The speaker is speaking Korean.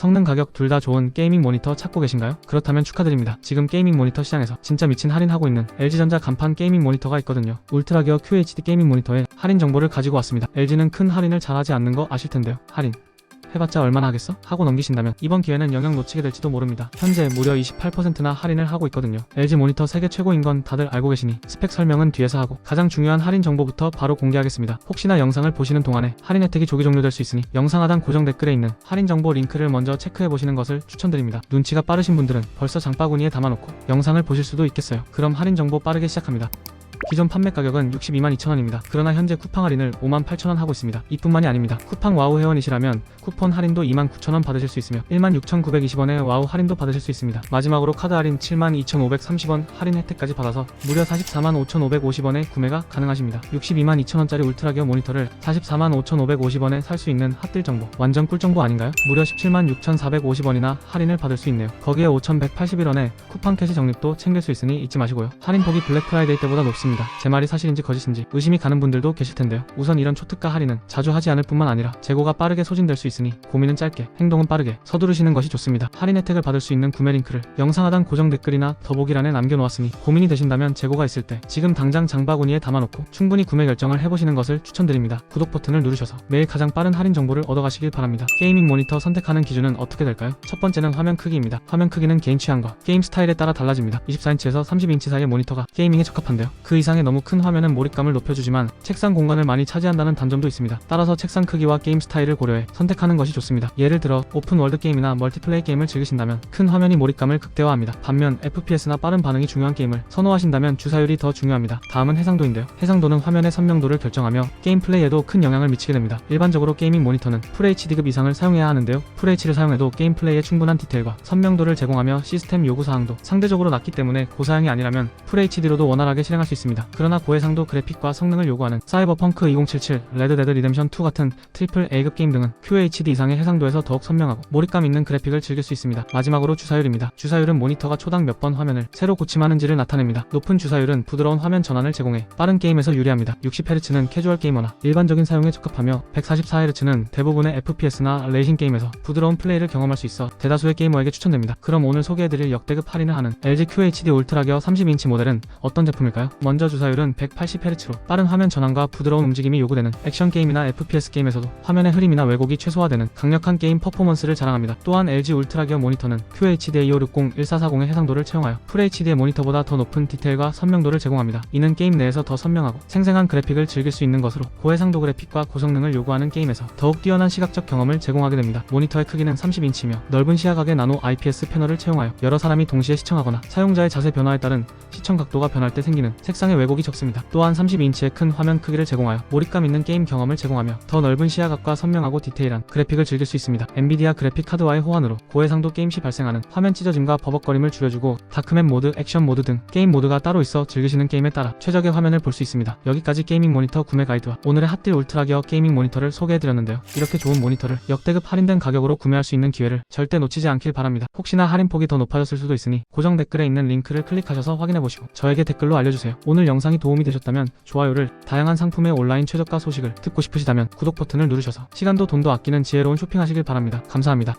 성능 가격 둘 다 좋은 게이밍 모니터 찾고 계신가요? 그렇다면 축하드립니다. 지금 게이밍 모니터 시장에서 진짜 미친 할인하고 있는 LG전자 간판 게이밍 모니터가 있거든요. 울트라기어 QHD 게이밍 모니터에 할인 정보를 가지고 왔습니다. LG는 큰 할인을 잘하지 않는 거 아실 텐데요. 할인. 해봤자 얼마나 하겠어? 하고 넘기신다면 이번 기회는 영영 놓치게 될지도 모릅니다. 현재 무려 28%나 할인을 하고 있거든요. LG 모니터 세계 최고인 건 다들 알고 계시니 스펙 설명은 뒤에서 하고 가장 중요한 할인 정보부터 바로 공개하겠습니다. 혹시나 영상을 보시는 동안에 할인 혜택이 조기 종료될 수 있으니 영상 하단 고정 댓글에 있는 할인 정보 링크를 먼저 체크해 보시는 것을 추천드립니다. 눈치가 빠르신 분들은 벌써 장바구니에 담아놓고 영상을 보실 수도 있겠어요. 그럼 할인 정보 빠르게 시작합니다. 기존 판매 가격은 62만 2천원입니다. 그러나 현재 쿠팡 할인을 5만 8천원 하고 있습니다. 이뿐만이 아닙니다. 쿠팡 와우 회원이시라면 쿠폰 할인도 2만 9천원 받으실 수 있으며 1만 6,920원의 와우 할인도 받으실 수 있습니다. 마지막으로 카드 할인 7만 2,530원 할인 혜택까지 받아서 무려 44만 5,550원에 구매가 가능하십니다. 62만 2천원짜리 울트라기어 모니터를 44만 5,550원에 살 수 있는 핫딜 정보 완전 꿀 정보 아닌가요? 무려 17만 6,450원이나 할인을 받을 수 있네요. 거기에 5,181원에 쿠팡 캐시 적립도 챙길 수 있으니 잊지 마시고요. 할인 폭이 블랙 프라이데이 때보다 높습니다. 제 말이 사실인지 거짓인지 의심이 가는 분들도 계실 텐데요. 우선 이런 초특가 할인은 자주 하지 않을 뿐만 아니라 재고가 빠르게 소진될 수 있으니 고민은 짧게, 행동은 빠르게 서두르시는 것이 좋습니다. 할인 혜택을 받을 수 있는 구매 링크를 영상 하단 고정 댓글이나 더보기란에 남겨놓았으니 고민이 되신다면 재고가 있을 때 지금 당장 장바구니에 담아놓고 충분히 구매 결정을 해보시는 것을 추천드립니다. 구독 버튼을 누르셔서 매일 가장 빠른 할인 정보를 얻어가시길 바랍니다. 게이밍 모니터 선택하는 기준은 어떻게 될까요? 첫 번째는 화면 크기입니다. 화면 크기는 개인 취향과 게임 스타일에 따라 달라집니다. 24인치에서 30인치 사이의 모니터가 게이밍에 적합한데요. 그 이상의 너무 큰 화면은 몰입감을 높여주지만 책상 공간을 많이 차지한다는 단점도 있습니다. 따라서 책상 크기와 게임 스타일을 고려해 선택하는 것이 좋습니다. 예를 들어 오픈 월드 게임이나 멀티플레이 게임을 즐기신다면 큰 화면이 몰입감을 극대화합니다. 반면 FPS나 빠른 반응이 중요한 게임을 선호하신다면 주사율이 더 중요합니다. 다음은 해상도인데요. 해상도는 화면의 선명도를 결정하며 게임 플레이에도 큰 영향을 미치게 됩니다. 일반적으로 게이밍 모니터는 FHD급 이상을 사용해야 하는데요. FH를 사용해도 게임 플레이에 충분한 디테일과 선명도를 제공하며 시스템 요구 사항도 상대적으로 낮기 때문에 고사양이 아니라면 FHD로도 원활하게 실행할 수 있습니다. 그러나 고해상도 그래픽과 성능을 요구하는 사이버펑크 2077, 레드데드 리뎀션 2 같은 트리플 A급 게임 등은 QHD 이상의 해상도에서 더욱 선명하고 몰입감 있는 그래픽을 즐길 수 있습니다. 마지막으로 주사율입니다. 주사율은 모니터가 초당 몇 번 화면을 새로 고침하는지를 나타냅니다. 높은 주사율은 부드러운 화면 전환을 제공해 빠른 게임에서 유리합니다. 60Hz는 캐주얼 게이머나 일반적인 사용에 적합하며 144Hz는 대부분의 FPS나 레이싱 게임에서 부드러운 플레이를 경험할 수 있어 대다수의 게이머에게 추천됩니다. 그럼 오늘 소개해드릴 역대급 할인을 하는 LG QHD 울트라 기어 30인치 모델은 어떤 제품일까요? 먼저 주사율은 180Hz로 빠른 화면 전환과 부드러운 움직임이 요구되는 액션 게임이나 FPS 게임에서도 화면의 흐림이나 왜곡이 최소화되는 강력한 게임 퍼포먼스를 자랑합니다. 또한 LG 울트라기어 모니터는 QHD 2560 1440의 해상도를 채용하여 FHD의 모니터보다 더 높은 디테일과 선명도를 제공합니다. 이는 게임 내에서 더 선명하고 생생한 그래픽을 즐길 수 있는 것으로 고해상도 그래픽과 고성능을 요구하는 게임에서 더욱 뛰어난 시각적 경험을 제공하게 됩니다. 모니터의 크기는 30인치며 넓은 시야각의 나노 IPS 패널을 채용하여 여러 사람이 동시에 시청하거나 사용자의 자세 변화에 따른 시청 각도가 변할 때 생기는 색상의 왜곡이 적습니다. 또한 30인치의 큰 화면 크기를 제공하여 몰입감 있는 게임 경험을 제공하며 더 넓은 시야각과 선명하고 디테일한 그래픽을 즐길 수 있습니다. 엔비디아 그래픽 카드와의 호환으로 고해상도 게임 시 발생하는 화면 찢어짐과 버벅거림을 줄여주고 다크맵 모드, 액션 모드 등 게임 모드가 따로 있어 즐기시는 게임에 따라 최적의 화면을 볼 수 있습니다. 여기까지 게이밍 모니터 구매 가이드와 오늘의 핫딜 울트라 기어 게이밍 모니터를 소개해드렸는데요. 이렇게 좋은 모니터를 역대급 할인된 가격으로 구매할 수 있는 기회를 절대 놓치지 않길 바랍니다. 혹시나 할인폭이 더 높아졌을 수도 있으니 고정 댓글에 있는 링크를 클릭하셔서 확인해보시 고 저에게 댓글로 알려주세요. 오늘 영상이 도움이 되셨다면 좋아요를 다양한 상품의 온라인 최저가 소식을 듣고 싶으시다면 구독 버튼을 누르셔서 시간도 돈도 아끼는 지혜로운 쇼핑하시길 바랍니다. 감사합니다.